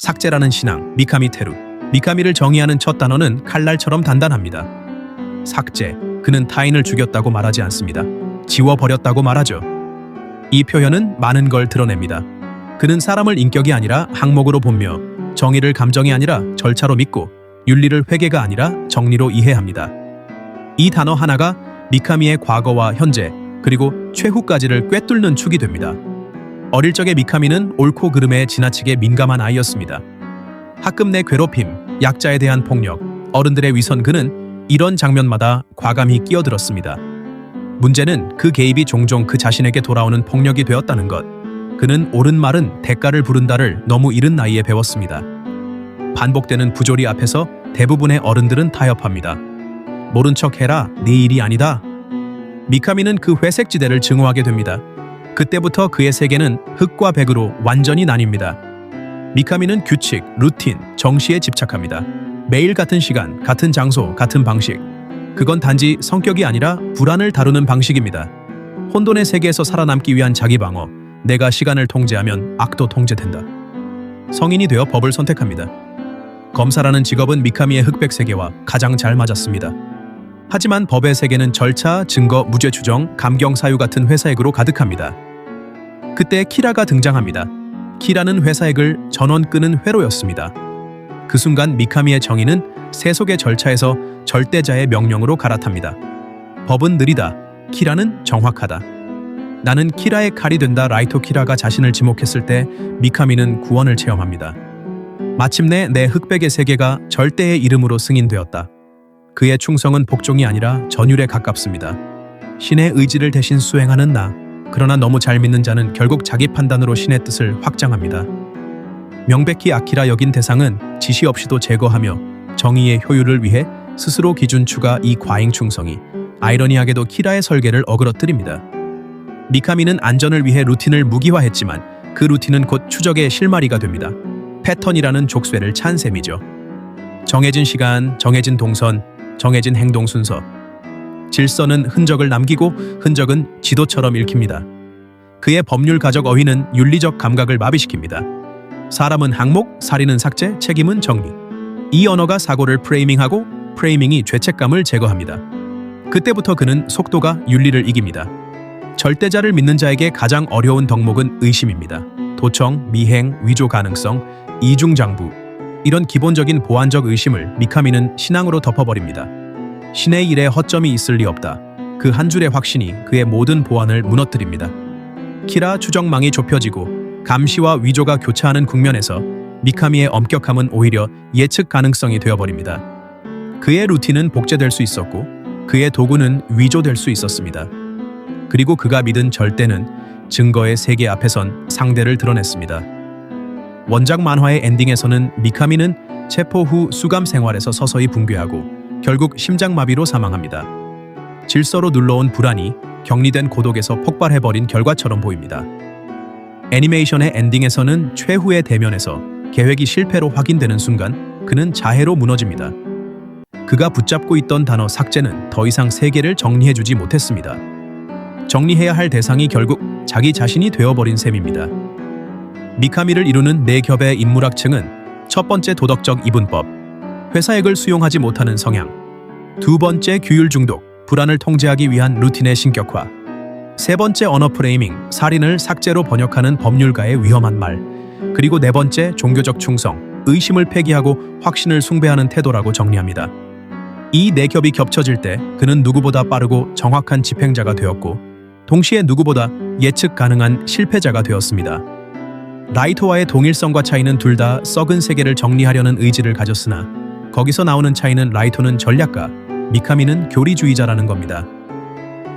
삭제라는 신앙, 미카미 테루. 미카미를 정의하는 첫 단어는 칼날처럼 단단합니다. 삭제. 그는 타인을 죽였다고 말하지 않습니다. 지워버렸다고 말하죠. 이 표현은 많은 걸 드러냅니다. 그는 사람을 인격이 아니라 항목으로 보며 정의를 감정이 아니라 절차로 믿고 윤리를 회계가 아니라 정리로 이해합니다. 이 단어 하나가 미카미의 과거와 현재 그리고 최후까지를 꿰뚫는 축이 됩니다. 어릴 적의 미카미는 옳고 그름에 지나치게 민감한 아이였습니다. 학급 내 괴롭힘, 약자에 대한 폭력, 어른들의 위선 그는 이런 장면마다 과감히 끼어들었습니다. 문제는 그 개입이 종종 그 자신에게 돌아오는 폭력이 되었다는 것. 그는 옳은 말은 대가를 부른다를 너무 이른 나이에 배웠습니다. 반복되는 부조리 앞에서 대부분의 어른들은 타협합니다. 모른 척 해라, 네 일이 아니다. 미카미는 그 회색 지대를 증오하게 됩니다. 그때부터 그의 세계는 흙과 백으로 완전히 나뉩니다. 미카미는 규칙, 루틴, 정시에 집착합니다. 매일 같은 시간, 같은 장소, 같은 방식. 그건 단지 성격이 아니라 불안을 다루는 방식입니다. 혼돈의 세계에서 살아남기 위한 자기 방어. 내가 시간을 통제하면 악도 통제된다. 성인이 되어 법을 선택합니다. 검사라는 직업은 미카미의 흑백 세계와 가장 잘 맞았습니다. 하지만 법의 세계는 절차, 증거, 무죄 추정, 감경 사유 같은 회사액으로 가득합니다. 그때 키라가 등장합니다. 키라는 회사액을 전원 끄는 회로였습니다. 그 순간 미카미의 정의는 세속의 절차에서 절대자의 명령으로 갈아탑니다. 법은 느리다. 키라는 정확하다. 나는 키라의 칼이 된다. 라이토 키라가 자신을 지목했을 때 미카미는 구원을 체험합니다. 마침내 내 흑백의 세계가 절대의 이름으로 승인되었다. 그의 충성은 복종이 아니라 전율에 가깝습니다. 신의 의지를 대신 수행하는 나. 그러나 너무 잘 믿는 자는 결국 자기 판단으로 신의 뜻을 확장합니다. 명백히 아키라 여긴 대상은 지시 없이도 제거하며 정의의 효율을 위해 스스로 기준 추가 이 과잉 충성이 아이러니하게도 키라의 설계를 어그러뜨립니다. 미카미는 안전을 위해 루틴을 무기화했지만 그 루틴은 곧 추적의 실마리가 됩니다. 패턴이라는 족쇄를 찬 셈이죠. 정해진 시간, 정해진 동선, 정해진 행동 순서. 질서는 흔적을 남기고 흔적은 지도처럼 읽힙니다. 그의 법률 가적 어휘는 윤리적 감각을 마비시킵니다. 사람은 항목, 살인은 삭제, 책임은 정리. 이 언어가 사고를 프레이밍하고 프레이밍이 죄책감을 제거합니다. 그때부터 그는 속도가 윤리를 이깁니다. 절대자를 믿는 자에게 가장 어려운 덕목은 의심입니다. 도청, 미행, 위조 가능성, 이중장부 이런 기본적인 보안적 의심을 미카미는 신앙으로 덮어버립니다. 신의 일에 허점이 있을 리 없다. 그 한 줄의 확신이 그의 모든 보안을 무너뜨립니다. 키라 추정망이 좁혀지고 감시와 위조가 교차하는 국면에서 미카미의 엄격함은 오히려 예측 가능성이 되어버립니다. 그의 루틴은 복제될 수 있었고 그의 도구는 위조될 수 있었습니다. 그리고 그가 믿은 절대는 증거의 세계 앞에선 상대를 드러냈습니다. 원작 만화의 엔딩에서는 미카미는 체포 후 수감 생활에서 서서히 붕괴하고 결국 심장마비로 사망합니다. 질서로 눌러온 불안이 격리된 고독에서 폭발해버린 결과처럼 보입니다. 애니메이션의 엔딩에서는 최후의 대면에서 계획이 실패로 확인되는 순간 그는 자해로 무너집니다. 그가 붙잡고 있던 단어 삭제는 더 이상 세계를 정리해주지 못했습니다. 정리해야 할 대상이 결국 자기 자신이 되어버린 셈입니다. 미카미를 이루는 네 겹의 인물학층은 첫 번째 도덕적 이분법, 회사액을 수용하지 못하는 성향, 두 번째 규율 중독, 불안을 통제하기 위한 루틴의 신격화, 세 번째 언어 프레이밍, 살인을 삭제로 번역하는 법률가의 위험한 말, 그리고 네 번째 종교적 충성, 의심을 폐기하고 확신을 숭배하는 태도라고 정리합니다. 이 네 겹이 겹쳐질 때 그는 누구보다 빠르고 정확한 집행자가 되었고 동시에 누구보다 예측 가능한 실패자가 되었습니다. 라이토와의 동일성과 차이는 둘 다 썩은 세계를 정리하려는 의지를 가졌으나 거기서 나오는 차이는 라이토는 전략가, 미카미는 교리주의자라는 겁니다.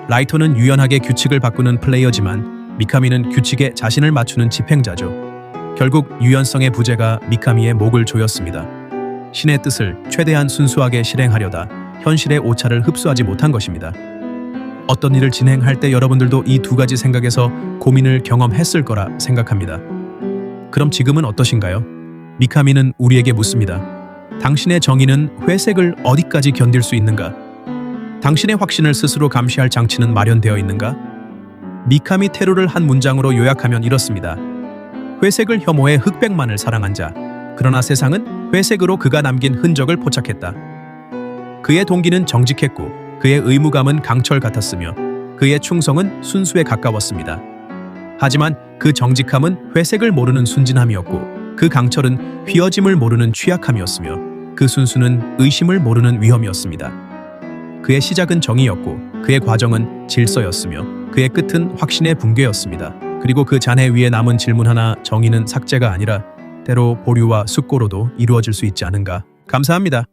라이토는 유연하게 규칙을 바꾸는 플레이어지만 미카미는 규칙에 자신을 맞추는 집행자죠. 결국 유연성의 부재가 미카미의 목을 조였습니다. 신의 뜻을 최대한 순수하게 실행하려다 현실의 오차를 흡수하지 못한 것입니다. 어떤 일을 진행할 때 여러분들도 이 두 가지 생각에서 고민을 경험했을 거라 생각합니다. 그럼 지금은 어떠신가요? 미카미는 우리에게 묻습니다. 당신의 정의는 회색을 어디까지 견딜 수 있는가? 당신의 확신을 스스로 감시할 장치는 마련되어 있는가? 미카미 테루를 한 문장으로 요약하면 이렇습니다. 회색을 혐오해 흑백만을 사랑한 자, 그러나 세상은 회색으로 그가 남긴 흔적을 포착했다. 그의 동기는 정직했고 그의 의무감은 강철 같았으며 그의 충성은 순수에 가까웠습니다. 하지만 그 정직함은 회색을 모르는 순진함이었고 그 강철은 휘어짐을 모르는 취약함이었으며 그 순수는 의심을 모르는 위험이었습니다. 그의 시작은 정의였고 그의 과정은 질서였으며 그의 끝은 확신의 붕괴였습니다. 그리고 그 잔해 위에 남은 질문 하나 정의는 삭제가 아니라 때로 보류와 숙고로도 이루어질 수 있지 않은가. 감사합니다.